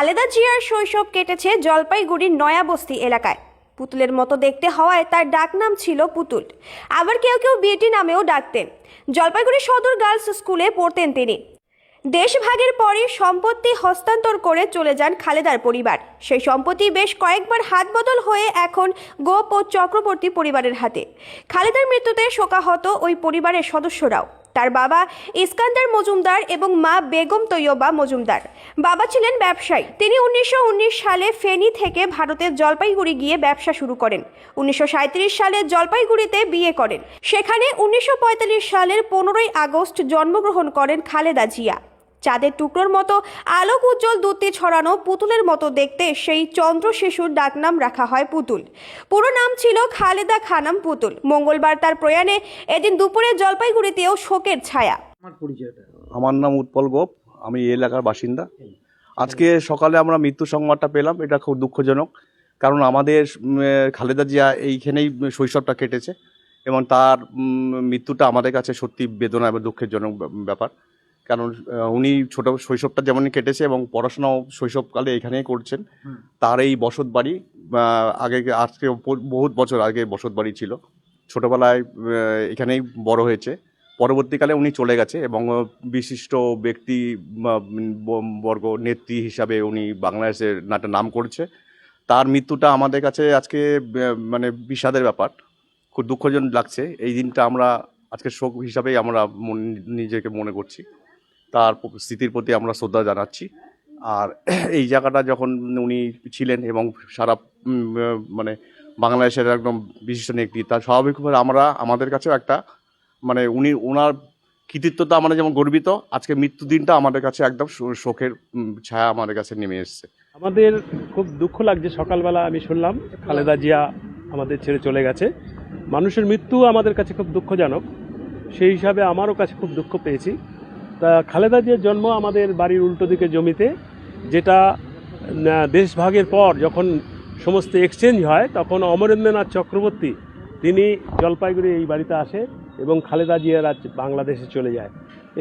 খালেদা জিয়ার শৈশব কেটেছে জলপাইগুড়ির নয়াবস্তি এলাকায়। পুতুলের মতো দেখতে হওয়ায় তার ডাকনাম ছিল পুতুল। আবার কেউ কেউ বিয়েটি নামেও ডাকতেন। জলপাইগুড়ি সদর গার্লস স্কুলে পড়তেন তিনি। দেশভাগের পরে সম্পত্তি হস্তান্তর করে চলে যান খালেদার পরিবার। সেই সম্পত্তি বেশ কয়েকবার হাত বদল হয়ে এখন গোপ ও চক্রবর্তী পরিবারের হাতে। খালেদার মৃত্যুতে শোকাহত ওই পরিবারের সদস্যরাও। তার বাবা ইস্কান্দার মজুমদার এবং মা বেগম তৈয়বা মজুমদার। বাবা ছিলেন ব্যবসায়ী। তিনি উনিশশো উনিশ সালে ফেনী থেকে ভারতের জলপাইগুড়ি গিয়ে ব্যবসা শুরু করেন। উনিশশো সালে জলপাইগুড়িতে বিয়ে করেন। সেখানে উনিশশো পঁয়তাল্লিশ সালের পনেরোই আগস্ট জন্মগ্রহণ করেন খালেদা জিয়া। চাঁদের টুকরোর মতো আলোক উজ্জ্বল দুটি ছড়ানো পুতুলের মতো দেখতে সেই চন্দ্র শিশুর ডাকনাম রাখা হয় পুতুল। পুরো নাম ছিল খালেদা খানাম পুতুল। মঙ্গলবার তার প্রয়াণে এদিন দুপুরে জলপাইগুড়িতেও শোকের ছায়া। আমার পরিচয়টা। আমার নাম উৎপল গোপ আমি এই এলাকার বাসিন্দা। আজকে সকালে আমরা মৃত্যু সংবাদটা পেলাম এটা খুব দুঃখজনক। কারণ আমাদের খালেদা জিয়া এইখানেই শৈশবটা কেটেছে এবং তার মৃত্যুটা আমাদের কাছে সত্যি বেদনা এবং দুঃখের জনক ব্যাপার। কারণ উনি ছোট শৈশবটা যেমন কেটেছে এবং পড়াশোনাও শৈশবকালে এখানেই করছেন। তার এই বসত বাড়ি আগে আজকে বহুত বছর আগে বসত বাড়ি ছিল। ছোটবেলায় এখানেই বড় হয়েছে। পরবর্তীকালে উনি চলে গেছে এবং বিশিষ্ট ব্যক্তি বর্গ নেত্রী হিসাবে উনি বাংলাদেশের একটা নাম করেছে। তার মৃত্যুটা আমাদের কাছে আজকে মানে বিষাদের ব্যাপার। খুব দুঃখজন লাগছে। এই দিনটা আমরা আজকে শোক হিসাবেই আমরা নিজেকে মনে করছি। তার স্মৃতির প্রতি আমরা শ্রদ্ধা জানাচ্ছি। আর এই জায়গাটা যখন উনি ছিলেন এবং সারা মানে বাংলাদেশের একদম বিশিষ্ট তার স্বাভাবিকভাবে আমরা, আমাদের কাছেও একটা মানে উনি ওনার কৃতিত্বটা আমরা যেমন গর্বিত, আজকে মৃত্যুদিনটা আমাদের কাছে একদম শোকের ছায়া আমাদের কাছে নেমে এসছে। আমাদের খুব দুঃখ লাগছে, সকালবেলা আমি শুনলাম, খালেদা জিয়া আমাদের ছেড়ে চলে গেছে। মানুষের মৃত্যু আমাদের কাছে খুব দুঃখজনক। সেই হিসাবে আমারও কাছে খুব দুঃখ পেয়েছি। তা খালেদা জিয়ার জন্ম আমাদের বাড়ির উল্টো দিকে জমিতে, যেটা দেশভাগের পর যখন সমস্ত এক্সচেঞ্জ হয়, তখন অমরেন্দ্রনাথ চক্রবর্তী, তিনি জলপাইগুড়ি এই বাড়িতে আসে এবং খালেদা জিয়া রাজ বাংলাদেশে চলে যায়।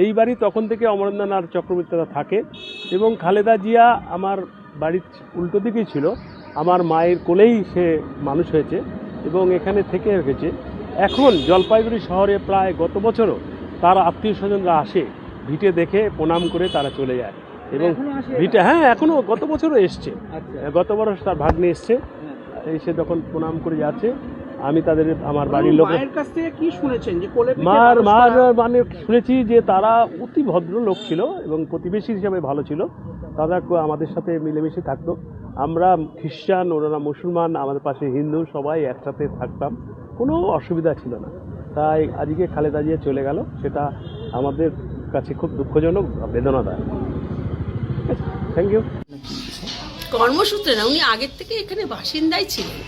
এই বাড়ি তখন থেকে অমরেন্দ্রনাথ চক্রবর্তীরা থাকে এবং খালেদা জিয়া আমার বাড়ির উল্টো দিকেই ছিল। আমার মায়ের কোলেই সে মানুষ হয়েছে এবং এখানে থেকে রেখেছে এখন জলপাইগুড়ি শহরে প্রায় গত বছরও তার আত্মীয় স্বজনরা আসে। ভিটে দেখে প্রণাম করে তারা চলে যায়। এবং ভিটে হ্যাঁ এখনও গত বছরও এসছে। আচ্ছা। গত বছর তার ভাগ্নে এসছে। এসে যখন প্রণাম করে যাচ্ছে আমি তাদের আমার বাড়ির লোক কাছ থেকে কি শুনেছেন যে মার মার মানে শুনেছি যে তারা অতি ভদ্র লোক ছিল এবং প্রতিবেশী হিসাবে ভালো ছিল। তারা আমাদের সাথে মিলেমিশে থাকতো। আমরা খ্রিস্টান ওনারা মুসলমান আমাদের পাশে হিন্দু সবাই একসাথে থাকতাম। কোনো অসুবিধা ছিল না। তাই আজকে খালেদা জিয়া চলে গেল। সেটা আমাদের কাছে খুব দুঃখজনক বেদনাদায়ক। থ্যাংক ইউ কর্মসূত্রে না উনি আগের থেকে এখানে বাসিন্দাই ছিলেন।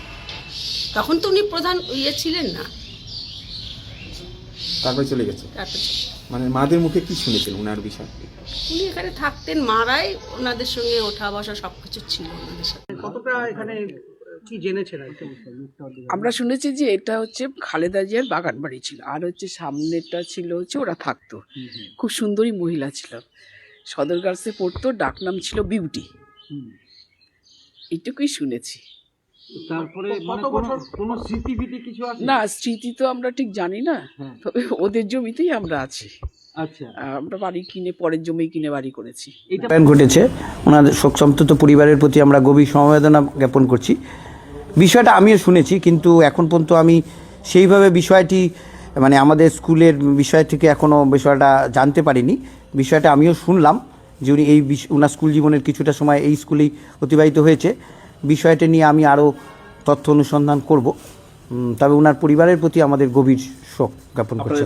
তখন তো উনি প্রধান ইয়ে ছিলেন না। তারপরে চলে গেছে। মানে মাদের মুখে কি শুনেছেন ওনার বিষয়? উনি এখানে থাকতেন মারাই ওনাদের সঙ্গে ওঠা বসা সব কিছু ছিল ওনাদের সাথে। কতটা এখানে কি জেনেছেন আমরা শুনেছি যে এটা হচ্ছে খালেদা জিয়ার বাগান বাড়ি ছিল আর হচ্ছে সামনেটা ছিল হচ্ছে ওরা থাকতো। খুব সুন্দরী মহিলা ছিল। সদর গার্লসে পড়তো ডাকনাম ছিল বিউটি। হুম। এইটুকুই শুনেছি। তারপরে কোনো স্মৃতি কিছু আছে? না স্মৃতি তো আমরা ঠিক জানি না হ্যাঁ। তবে ওদের জমিতেই আমরা আছি। আচ্ছা। আমরা বাড়ি কিনে পরের জমি কিনে বাড়ি করেছি। এটা ঘটেছে। ওনাদের শোকসন্তপ্ত পরিবারের প্রতি আমরা গভীর সমবেদনা জ্ঞাপন করছি। বিষয়টা আমিও শুনেছি কিন্তু এখন পর্যন্ত আমি সেইভাবে বিষয়টি মানে আমাদের স্কুলের বিষয় থেকে এখনও বিষয়টা জানতে পারিনি। বিষয়টা আমিও শুনলাম যে উনি এই বিষ- ওনার স্কুল জীবনের কিছুটা সময় এই স্কুলেই অতিবাহিত হয়েছে। বিষয়টা নিয়ে আমি আরও তথ্য অনুসন্ধান করব। তবে ওনার পরিবারের প্রতি আমাদের গভীর শোক জ্ঞাপন করছি।